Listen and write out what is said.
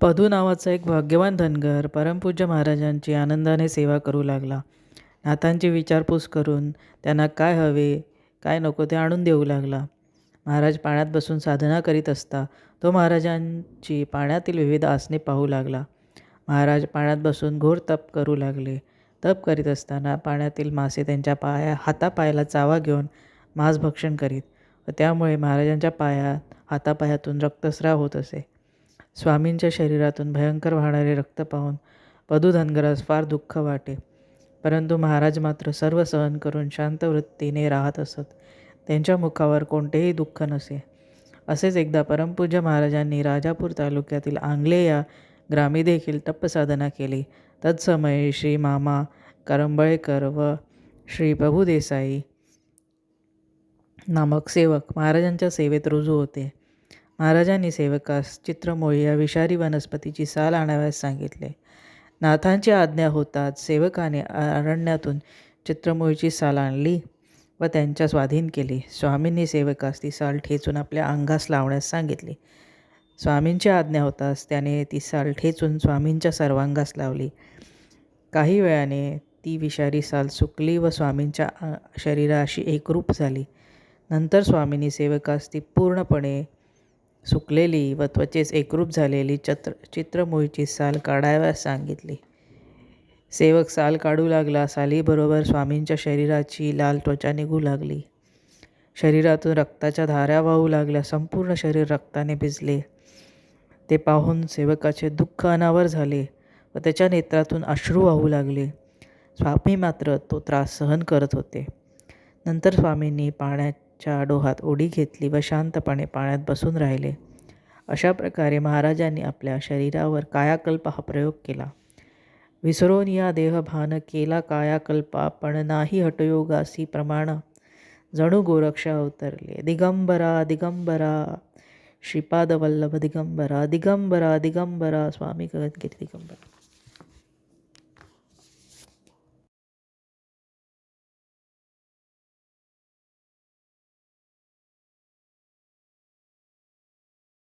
पदू नावाचा एक भाग्यवान धनगर परमपूज्य महाराजांची आनंदाने सेवा करू लागला. नाथांची विचारपूस करून त्यांना काय हवे काय नको ते आणून देऊ लागला. महाराज पाण्यात बसून साधना करीत असता तो महाराजांची पाण्यातील विविध आसने पाहू लागला. महाराज पाण्यात बसून घोर तप करू लागले. तप करीत असताना पाण्यातील मासे त्यांच्या पाया हातापायाला चावा घेऊन मांसभक्षण करीत व त्यामुळे महाराजांच्या पायात हातापायातून रक्तस्राव होत असे. स्वामींच्या शरीरातून भयंकर वाहणारे रक्त पाहून पदू धनगरास फार दुःख वाटे. परंतु महाराज मात्र सर्व सहन करून शांत वृत्तीने राहत असत. त्यांच्या मुखावर कोणतेही दुःख नसे. असेच एकदा परमपूज्य महाराजांनी राजापूर तालुक्यातील आंगले या ग्रामी देखील तपसाधना केली. तत्समये श्री मामा करंबळेकर व श्री प्रभू देसाई नामक सेवक महाराजांच्या सेवेत रुजू होते. महाराजांनी सेवकास चित्रमोळी या विषारी वनस्पतीची साल आणाव्यास सांगितले. नाथांची आज्ञा होताच सेवकाने अरण्यातून चित्रमोळीची साल आणली व त्यांच्या स्वाधीन केली. स्वामींनी सेवकास ती साल ठेचून आपल्या अंगास लावण्यास सांगितली. स्वामींची आज्ञा होताच त्याने ती साल ठेचून स्वामींच्या सर्वांगास लावली. काही वेळाने ती विषारी साल सुकली व स्वामींच्या शरीराशी एकरूप झाली. नंतर स्वामींनी सेवकास ती पूर्णपणे सुकलेली व त्वचेस एकरूप झालेली चत्र चित्रमुळीची साल काढाव्यास सांगितली. सेवक साल काढू लागला सालीबरोबर स्वामींच्या शरीराची लाल त्वचा निघू लागली. शरीरातून रक्ताच्या धाऱ्या वाहू लागल्या संपूर्ण शरीर रक्ताने भिजले. ते पाहून सेवकाचे दुःख अनावर झाले व त्याच्या नेत्रातून अश्रू वाहू लागले. स्वामी मात्र तो त्रास सहन करत होते. नंतर स्वामींनी पाण्यात च्या डोहात उडी घेतली व शांतपणे पाण्यात बसून राहिले. अशा प्रकारे महाराजांनी आपल्या शरीरावर कायाकल्प हा प्रयोग केला. विसरून या देहभान केला कायाकल्पा पण नाही हटयोगासी प्रमाण. जणू गोरक्षा अवतरले दिगंबरा दिगंबरा. श्रीपादवल्लभ दिगंबरा दिगंबरा दिगंबरा. स्वामी गगनगिरी दिगंबरा.